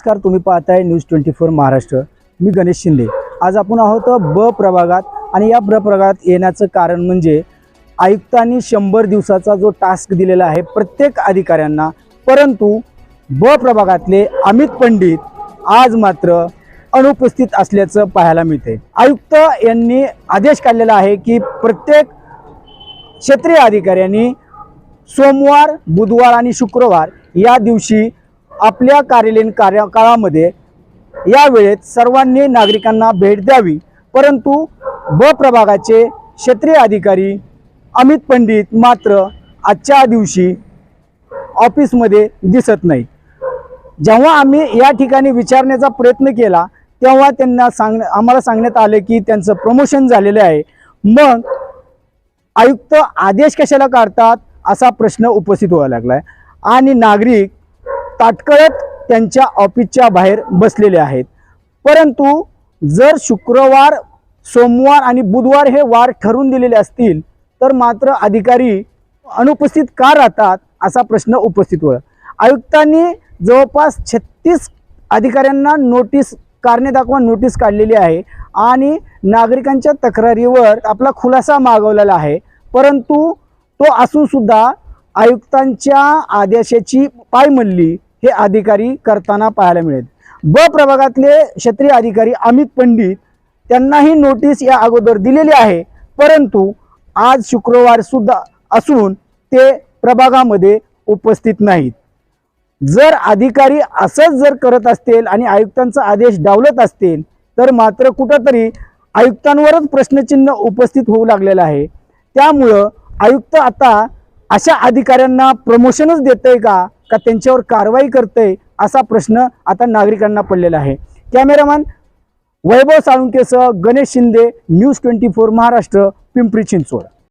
नमस्कार तुम्ही पाहताय न्यूज ट्वेंटी फोर महाराष्ट्र. मी गणेश शिंदे. आज आपण आहोत ब प्रभागात आणि या ब प्रभागात येण्याचं कारण म्हणजे आयुक्तांनी शंभर दिवसाचा जो टास्क दिलेला आहे प्रत्येक अधिकाऱ्यांना परंतु ब प्रभागातले अमित पंडित आज मात्र अनुपस्थित असल्याचं पाहायला मिळते आयुक्त यांनी आदेश काढलेला आहे की प्रत्येक क्षेत्रीय अधिकाऱ्यांनी सोमवार बुधवार आणि शुक्रवार या दिवशी आपल्या कार्यालयीन कार्यकाळामध्ये या वेळेत सर्वांनी नागरिकांना भेट द्यावी. परंतु ब प्रभागाचे क्षेत्रीय अधिकारी अमित पंडित मात्र आजच्या दिवशी ऑफिसमध्ये दिसत नाही. जेव्हा आम्ही या ठिकाणी विचारण्याचा प्रयत्न केला तेव्हा त्यांना सांग आम्हाला सांगण्यात आलं की त्यांचं प्रमोशन झालेलं आहे. मग आयुक्त आदेश कशाला काढतात असा प्रश्न उपस्थित व्हायला लागलाय. आणि नागरिक ताटकळत त्यांच्या ऑफिसच्या बाहेर बसलेले आहेत. परंतु जर शुक्रवार सोमवार आणि बुधवार हे वार ठरवून दिलेले असतील तर मात्र अधिकारी अनुपस्थित का राहतात असा प्रश्न उपस्थित होईल. आयुक्तांनी जवळपास छत्तीस अधिकाऱ्यांना नोटीस कारणे दाखवा नोटीस काढलेली आहे आणि नागरिकांच्या तक्रारीवर आपला खुलासा मागवलेला आहे. परंतु तो असूनसुद्धा आयुक्तांच्या आदेशाची पायमल्ली हे अधिकारी करताना पाहायला मिळेल. ब प्रभागातले क्षेत्रीय अधिकारी अमित पंडित त्यांनाही नोटीस या अगोदर दिलेली आहे. परंतु आज शुक्रवार सुद्धा असून ते प्रभागामध्ये उपस्थित नाहीत. जर अधिकारी असंच जर करत असतील आणि आयुक्तांचा आदेश डावलत असतील तर मात्र कुठंतरी आयुक्तांवरच प्रश्नचिन्ह उपस्थित होऊ लागलेलं आहे. त्यामुळं आयुक्त आता अशा अधिकाऱ्यांना प्रमोशनच देतंय का? का त्यांच्यावर कारवाई करतंय असा प्रश्न आता नागरिकांना पडलेला आहे. Cameraman Vaibhav साळुंकेसह Ganesh Shinde news twenty four Maharashtra Pimpri Chinchwad.